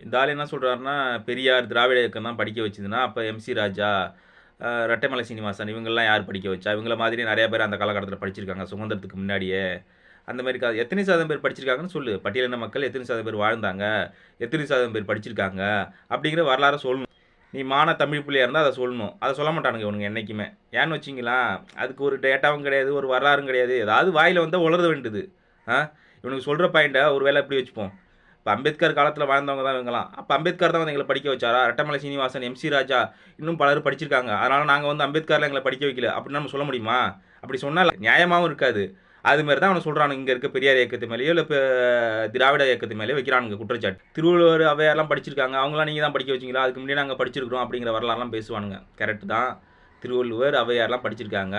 இந்த ஆள் என்ன சொல்கிறாருன்னா பெரியார் திராவிட இயக்கம் தான் படிக்க வச்சதுன்னா அப்போ எம்சி ராஜா ரட்டைமலை ரெட்டைமலை சீனிவாசன் இவங்கெல்லாம் யார் படிக்க வச்சா? இவங்கள மாதிரி நிறைய பேர் அந்த காலகட்டத்தில் படிச்சிருக்காங்க சுதந்திரத்துக்கு முன்னாடியே. அந்த மாதிரி கா எத்தனை சதம் பேர் படிச்சிருக்காங்கன்னு சொல்லு. பட்டியலின மக்கள் எத்தனை சதம் பேர் வாழ்ந்தாங்க எத்தனை சதம் பேர் படிச்சிருக்காங்க அப்படிங்கிற வரலாறு சொல்லணும். நீ மான தமிழ் பிள்ளையாக இருந்தால் அதை சொல்லணும். அதை சொல்ல மாட்டானுங்க இவனுங்க என்றைக்குமே ஏன்னு வச்சிங்களா அதுக்கு ஒரு டேட்டாவும் கிடையாது ஒரு வரலாறும் கிடையாது. ஏதாவது வாயில் வந்தால் உளர வேண்டியது. ஆ? இவனுக்கு சொல்கிற பாயிண்ட்டை ஒரு வேளை எப்படி வச்சுப்போம். இப்போ அம்பேத்கர் காலத்தில் வாழ்ந்தவங்க தான் இவங்கலாம். அப்போ அம்பேத்கர் தான் வந்து எங்களை படிக்க வச்சாரா? ரெட்டமலை சீனிவாசன் எம்சி ராஜா இன்னும் பலர் படிச்சிருக்காங்க. அதனால் நாங்கள் வந்து அம்பேத்கரில் எங்களை படிக்க வைக்கல. அப்படின்னு நம்ம சொல்ல முடியுமா? அப்படி சொன்னால் நியாயமாகவும் இருக்காது. அது மாதிரி தான் அவனை சொல்கிறானுங்க இங்கே இருக்க பெரியார் இயக்கத்து மேலேயோ இல்லை இப்போ திராவிட இயக்கத்து மேலேயோ வைக்கிறானுங்க குற்றச்சாட்டு. திருவள்ளுவர் அவையாரெலாம் படிச்சிருக்காங்க. அவங்களாம் நீங்கள் தான் படிக்க வச்சிங்களா? அதுக்கு முன்னாடி நாங்கள் படிச்சிருக்கிறோம் அப்படிங்கிற வரலாறுலாம் பேசுவானுங்க. கரெக்டு தான். திருவள்ளுவர் அவையாரெலாம் படிச்சிருக்காங்க.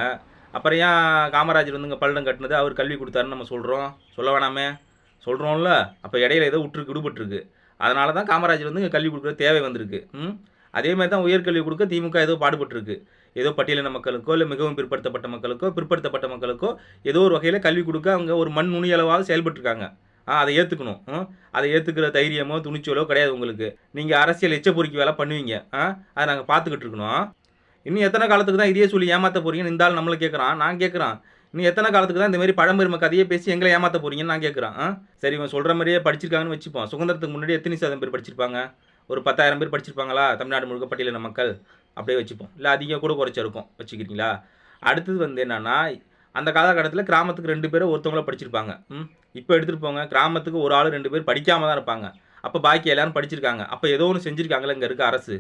அப்புறம் ஏன் காமராஜர் வந்து இங்கே பல்லடம் கட்டினது? அவர் கல்வி கொடுத்தாருன்னு நம்ம சொல்கிறோம் சொல்ல வேணாமே. சொல்கிறோம்ல அப்போ இடையில ஏதோ விட்டுருக்கு விடுபட்டுருக்கு அதனால தான் காமராஜர் வந்து இங்கே கல்வி கொடுக்குற தேவை வந்திருக்கு. ம்? அதே மாதிரி தான் உயர்கல்வி கொடுக்க திமுக ஏதோ பாடுபட்டிருக்கு. ஏதோ பட்டியலின மக்களுக்கோ இல்லை மிகவும் பிற்படுத்தப்பட்ட மக்களுக்கோ பிற்படுத்தப்பட்ட மக்களுக்கோ ஏதோ ஒரு வகையில் கல்வி கொடுக்க அவங்க ஒரு மண் நுனியளவாக செயல்பட்டுருக்காங்க. ஆ அதை ஏற்றுக்கணும் ம்? அதை ஏற்றுக்கிற தைரியமோ துணிச்சலோ கிடையாது உங்களுக்கு. நீங்கள் அரசியல் எச்ச பொறுக்கி வேலை பண்ணுவீங்க. ஆ? அதை நாங்கள் பார்த்துக்கிட்டு இருக்கணும். இன்னும் எத்தனை காலத்துக்கு தான் இதே சொல்லி ஏமாற்ற போகிறீங்கன்னு இந்த ஆள் நம்மளை கேட்குறான் நான் கேட்குறான். நீ எத்தனை காலத்துக்கு தான் இந்த மாதிரி பழம்பெருமை கதையை பேசி எங்களை ஏமாற்ற போறீங்கன்னு நான் கேட்குறேன் சரி இவன் சொல்கிற மாதிரியே படிச்சிருக்காங்கன்னு வச்சுப்போம். சுதந்திரத்துக்கு முன்னாடி எத்தனை சதம் பேர் படிச்சிருப்பாங்க? ஒரு பத்தாயிரம் பேர் படிச்சிருப்பாங்களா? தமிழ்நாடு முழுக்க பட்டியலின மக்கள். அப்படியே வச்சுப்போம். இல்லை அதிகம் கூட குறைச்சிருக்கும் வச்சுக்கிறீங்களா? அடுத்தது வந்து என்னன்னா அந்த காலகட்டத்தில் கிராமத்துக்கு ரெண்டு பேரும் ஒருத்தவங்கள படிச்சிருப்பாங்க. ம்? இப்போ எடுத்துகிட்டு போங்க கிராமத்துக்கு ஒரு ஆள் ரெண்டு பேர் படிக்காம தான் இருப்பாங்க. அப்போ பாக்கி எல்லாரும் படிச்சிருக்காங்க. அப்போ ஏதோ ஒன்று செஞ்சுருக்காங்களே இங்கே இருக்க அரசு.